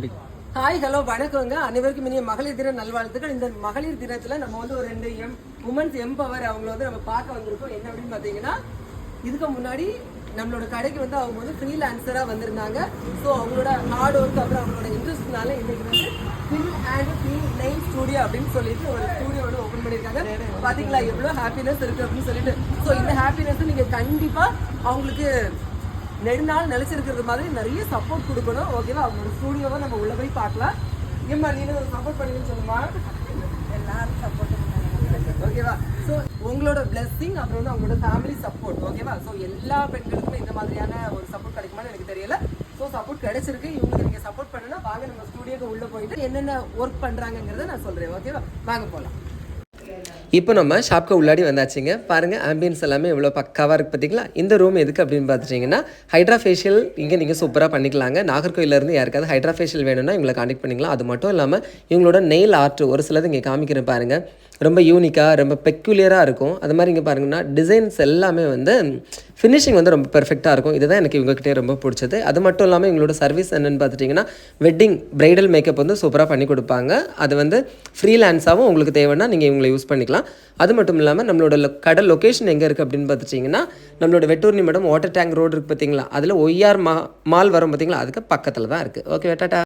Hi hello வணக்கங்க. அனைவருக்கும் இனிய மகளிர் தின நல்வாழ்த்துக்கள். இந்த மகளிர் தினத்துல நம்ம வந்து ஒரு ரெண்டு எம் உமன்ஸ் எம்பவர் அவங்கள வந்து நம்ம பார்க்க வந்திருக்கோம். என்ன அப்படின்னு பாத்தீங்கன்னா இதுக்கு முன்னாடி நம்மளோட கடைக்கு வந்து அவங்க வந்து ஃப்ரீலான்சரா வந்திருந்தாங்க. ஸோ அவங்களோட ஹார்ட் ஒர்க் அப்புறம் அவங்களோட இன்ட்ரெஸ்ட்னால இன்னைக்கு வந்து fill and free nine studio அப்படின்னு சொல்லிட்டு ஒரு ஸ்டூடியோ வந்து ஓப்பன் பண்ணியிருக்காங்க. பாத்தீங்களா எவ்வளோ ஹாப்பினஸ் இருக்கு அப்படின்னு சொல்லிட்டு. ஸோ இந்த ஹாப்பினஸ் நீங்க கண்டிப்பா அவங்களுக்கு நெடுநாள் நிலைச்சிருக்கிறது மாதிரி நிறைய சப்போர்ட் கொடுக்கணும். ஓகேவா அவங்களோட ஸ்டூடியோவை நம்ம உள்ள போய் பார்க்கலாம். ஏம்மா நீங்க சப்போர்ட் பண்ணுங்கன்னு சொல்லுமா? எல்லாரும் சப்போர்ட் ஓகேவா ஸோ உங்களோட blessing அப்புறம் வந்து அவங்களோட ஃபேமிலி சப்போர்ட் ஓகேவா ஸோ எல்லா பெண்களுக்குமே இந்த மாதிரியான ஒரு சப்போர்ட் கிடைக்குமான்னு எனக்கு தெரியல. ஸோ சப்போர்ட் கிடைச்சிருக்கு. இவங்களுக்கு நீங்க சப்போர்ட் பண்ணுனா வாங்க நம்ம ஸ்டூடியோக்கு உள்ள போயிட்டு என்னென்ன ஒர்க் பண்றாங்கங்கிறத நான் சொல்றேன். ஓகேவா வாங்க போகலாம் இப்போ நம்ம ஷாப்க்கு உள்ளாடி வந்தாச்சுங்க. பாருங்கள் ஆம்பியன்ஸ் எல்லாமே எவ்வளோ பக்காவாக இருக்குது பார்த்தீங்களா இந்த ரூம் எதுக்கு அப்படின்னு பார்த்துட்டிங்கன்னா ஹைட்ரா ஃபேஷியல் இங்கே நீங்கள் சூப்பராக பண்ணிக்கலாங்க. நாகர்கோயிலேருந்து யாருக்காவது ஹைட்ரா ஃபேஷியல் வேணும்னா இவங்களை காண்டக்ட் பண்ணிக்கலாம். அது மட்டும் இல்லாமல் இவங்களோட நெயில் ஆர்ட் ஒரு சிலது இங்கே காமிக்கிறேன் பாருங்கள் ரொம்ப யூனிக்காக ரொம்ப பெக்குலியராக இருக்கும். அது மாதிரி இங்கே பாருங்கன்னா டிசைன்ஸ் எல்லாமே வந்து ஃபினிஷிங் வந்து ரொம்ப பெர்ஃபெக்டாக இருக்கும். இதுதான் எனக்கு இவங்ககிட்டே ரொம்ப பிடிச்சது. அது மட்டும் இல்லாமல் இவங்களோட சர்வீஸ் என்னென்னு பார்த்துட்டிங்கன்னா வெட்டிங் பிரைடல் மேக்கப் வந்து சூப்பராக பண்ணி கொடுப்பாங்க. அது வந்து ஃப்ரீலான்ஸாகவும் உங்களுக்கு தேவைன்னா நீங்கள் இவங்களை யூஸ் பண்ணிக்கலாம். அது மட்டும் இல்லாமல் நம்மளோட லொ கடை லொக்கேஷன் எங்கே இருக்குது அப்படின்னு பார்த்துட்டிங்கன்னா நம்மளோட வெட்டூர்னி மேடம் வாட்டர் டேங்க் ரோடு இருக்குது பார்த்தீங்களா அதில் ஒய்ஆர் மா மால் வரும் பார்த்தீங்களா அதுக்கு பக்கத்தில் தான் இருக்குது ஓகே டாட்டா